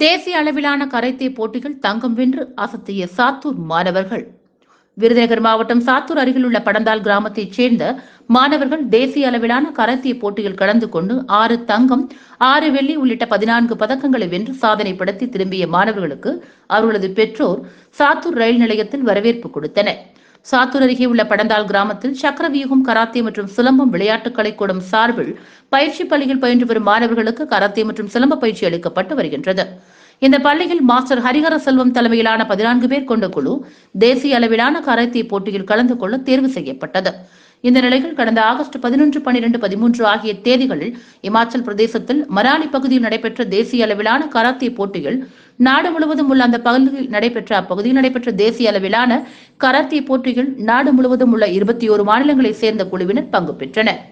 தேசிய அளவிலான கரைத்தே போட்டிகள் தங்கம் வென்று அசத்திய சாத்தூர் மாணவர்கள். விருதுநகர் மாவட்டம் சாத்தூர் அருகில் உள்ள படந்தால் கிராமத்தைச் சேர்ந்த மாணவர்கள் தேசிய அளவிலான கரத்திய போட்டியில் கலந்து கொண்டு ஆறு தங்கம் ஆறு வெள்ளி உள்ளிட்ட பதினான்கு பதக்கங்களை வென்று சாதனை படுத்தி திரும்பிய மாணவர்களுக்கு அவர்களது பெற்றோர் சாத்தூர் ரயில் நிலையத்தில் வரவேற்பு கொடுத்தனர். சாத்தூர் அருகே உள்ள படந்தால் கிராமத்தில் சக்கரவியூகம் கராத்தே மற்றும் சிலம்பம் விளையாட்டுக் கலைக்கூடம் சார்பில் பயிற்சி பள்ளியில் பயின்று வரும் மாணவர்களுக்கு கராத்தே மற்றும் சிலம்ப பயிற்சி அளிக்கப்பட்டு வருகின்றது. இந்த பள்ளியில் மாஸ்டர் ஹரிஹர செல்வம் தலைமையிலான பதினான்கு பேர் கொண்ட குழு தேசிய அளவிலான கராத்தே போட்டியில் கலந்து கொள்ள தேர்வு செய்யப்பட்டது. இந்த நிலையில் கடந்த ஆகஸ்ட் பதினொன்று பனிரெண்டு பதிமூன்று ஆகிய தேதிகளில் இமாச்சல் பிரதேசத்தில் மராலி பகுதியில் நடைபெற்ற தேசிய அளவிலான கராத்தே போட்டியில் நாடு முழுவதும் உள்ள அந்த பகுதியில் நடைபெற்ற அப்பகுதியில் நடைபெற்ற தேசிய அளவிலான கராத்தே போட்டியில் நாடு முழுவதும் உள்ள இருபத்தி ஓரு மாநிலங்களைச் சேர்ந்த குழுவினர் பங்கு பெற்றனர்.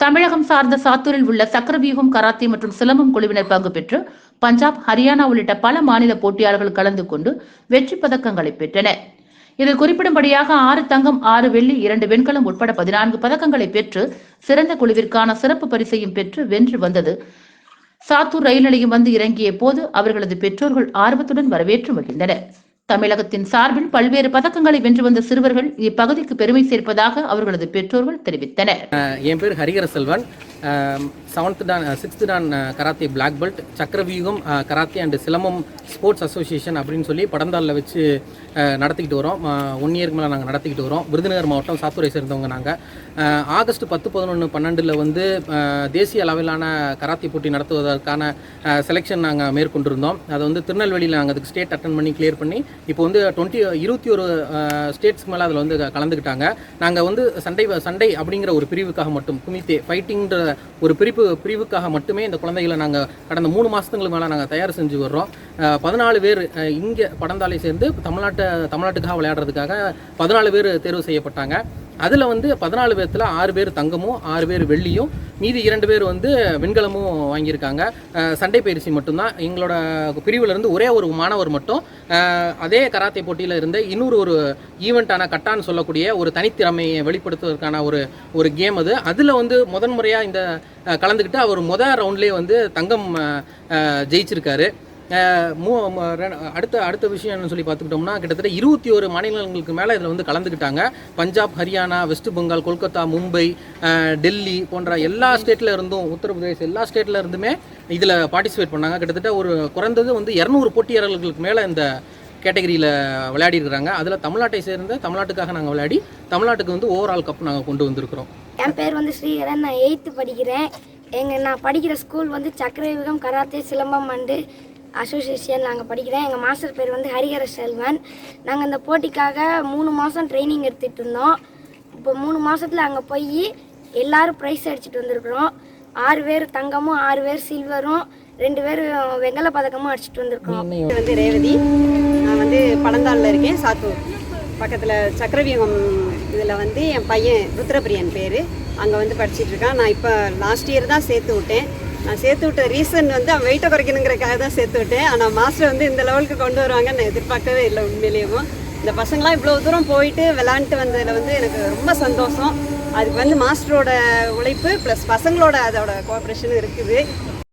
தமிழகம் சார்ந்த சாத்தூரில் உள்ள சக்கரவியூகம் கராத்தே மற்றும் சிலம்பம் குழுவினர் பங்கு பெற்று பஞ்சாப் ஹரியானா உள்ளிட்ட பல மாநில போட்டியாளர்கள் கலந்து கொண்டு வெற்றி பதக்கங்களை பெற்றனர். இதில் குறிப்பிடும்படியாக ஆறு தங்கம் ஆறு வெள்ளி இரண்டு வெண்கலம் உட்பட பதினான்கு பதக்கங்களை பெற்று சிறந்த குழுவிற்கான சிறப்பு பரிசையும் பெற்று வென்று வந்தது. சாத்தூர் ரயில் நிலையம் வந்து இறங்கிய போது அவர்களது பெற்றோர்கள் ஆர்வத்துடன் வரவேற்று மகிழ்ந்தனர். தமிழகத்தின் சார்பில் பல்வேறு பதக்கங்களை வென்று வந்த சிறுவர்கள் இப்பகுதிக்கு பெருமை சேர்ப்பதாக அவர்களது பெற்றோர்கள் தெரிவித்தனர். என் பேர் Harihara Selvan seventh dan sixth dan karate black belt Chakravyuham karate and Silambam sports association அப்படின்னு சொல்லி படந்தாளில் வச்சு நடத்திக்கிட்டு வரோம். ஒன் இயருக்கு மேலே நாங்கள் நடத்திக்கிட்டு வரோம். விருதுநகர் மாவட்டம் சாத்தூரை சேர்ந்தவங்க நாங்கள் ஆகஸ்ட் பத்து பதினொன்று பன்னெண்டில் வந்து தேசிய அளவிலான கராத்தே போட்டி நடத்துவதற்கான செலெக்ஷன் நாங்கள் மேற்கொண்டிருந்தோம். அதை வந்து திருநெல்வேலியில் நாங்கள் அதுக்கு ஸ்டேட் அட்டன் பண்ணி கிளியர் பண்ணி இப்போ வந்து டுவெண்ட்டி இருபத்தி ஒரு ஸ்டேட்ஸ்க்கு மேலே அதில் வந்து கலந்துக்கிட்டாங்க நாங்கள் வந்து சண்டை சண்டை அப்படிங்கிற ஒரு பிரிவுக்காக மட்டும் குமித்தே ஃபைட்டிங்கிற ஒரு பிரிப்பு பிரிவுக்காக மட்டுமே இந்த குழந்தைகளை நாங்கள் கடந்த மூணு மாதங்களுக்கு மேலே நாங்கள் தயார் செஞ்சு வர்றோம். பதினாலு பேர் இங்கே படந்தாலை சேர்ந்து தமிழ்நாட்டை தமிழ்நாட்டுக்காக விளையாடுறதுக்காக பதினாலு பேர் தேர்வு செய்யப்பட்டாங்க. அதில் வந்து பதினாலு பேர்த்தில் ஆறு பேர் தங்கமும் ஆறு பேர் வெள்ளியும் மீதி இரண்டு பேர் வந்து வெண்கலமும் வாங்கியிருக்காங்க. சண்டை பயிற்சி மட்டும்தான். எங்களோட பிரிவுலேருந்து ஒரே ஒரு மாணவர் மட்டும். அதே கராத்தே போட்டியில் இருந்த இன்னொரு ஒரு ஈவெண்ட்டான கட்டான்னு சொல்லக்கூடிய ஒரு தனித்திறமையை வெளிப்படுத்துவதற்கான ஒரு ஒரு கேம் அது. அதில் வந்து முதன் முறையாக இந்த கலந்துக்கிட்டு அவர் மொதல் ரவுண்ட்லேயே வந்து தங்கம் ஜெயிச்சிருக்காரு. மூ அடுத்த அடுத்த விஷயம் என்னன்னு சொல்லி பார்த்துக்கிட்டோம்னா கிட்டத்தட்ட இருபத்தி ஒரு மாநிலங்களுக்கு மேலே இதில் வந்து கலந்துக்கிட்டாங்க. பஞ்சாப் ஹரியானா வெஸ்ட் பெங்கால் கொல்கத்தா மும்பை டெல்லி போன்ற எல்லா ஸ்டேட்டில் இருந்தும் உத்தரப்பிரதேஷ் எல்லா ஸ்டேட்டில் இருந்துமே இதில் பார்ட்டிசிபேட் பண்ணாங்க. கிட்டத்தட்ட ஒரு குறைந்தது வந்து இரநூறு போட்டியாளர்களுக்கு மேலே இந்த கேட்டகரியில் விளையாடி இருக்கிறாங்க. அதில் தமிழ்நாட்டை சேர்ந்த தமிழ்நாட்டுக்காக நாங்கள் விளையாடி தமிழ்நாட்டுக்கு வந்து ஓவரால் கப் நாங்கள் கொண்டு வந்திருக்கிறோம். என் பேர் வந்து ஸ்ரீகரன் நான் எயித்து படிக்கிறேன். எங்கள் நான் படிக்கிற ஸ்கூல் வந்து Chakravyuham karate Silambam and association நாங்கள் படிக்கிறேன். எங்கள் மாஸ்டர் பேர் வந்து ஹரிஹர செல்வன். நாங்கள் இந்த போட்டிக்காக மூணு மாதம் ட்ரைனிங் எடுத்துகிட்டு இருந்தோம். இப்போ மூணு மாதத்தில் அங்கே போய் எல்லாரும் ப்ரைஸ் அடிச்சிட்டு வந்திருக்கிறோம். ஆறு பேர் தங்கமும் ஆறு பேர் சில்வரும் ரெண்டு பேர் வெங்கல பதக்கமும் அடிச்சிட்டு வந்திருக்கோம். வந்து ரேவதி. நான் வந்து பழந்தாளில் இருக்கேன் சாத்தூர். பக்கத்தில் சக்கரவியூகம் இதில் வந்து என் பையன் ருத்ரபிரியன் பேர். அங்கே வந்து படிச்சிட்டு இருக்கான். நான் இப்போ லாஸ்ட் இயர் தான் சேர்த்து விட்டேன். நான் சேர்த்து விட்ட ரீசன் வந்து அவன் வெயிட்டை குறைக்கணுங்கிறக்காக தான் சேர்த்து விட்டேன். ஆனால் மாஸ்டர் வந்து இந்த லெவலுக்கு கொண்டு வருவாங்கன்னு நான் எதிர்பார்க்கவே இல்லை உண்மையிலேயும். இந்த பசங்களாம் இவ்வளோ தூரம் போயிட்டு விளாண்டுட்டு வந்ததில் வந்து எனக்கு ரொம்ப சந்தோஷம். அதுக்கு வந்து மாஸ்டரோட உழைப்பு ப்ளஸ் பசங்களோட அதோட கோஆப்ரேஷனும் இருக்குது.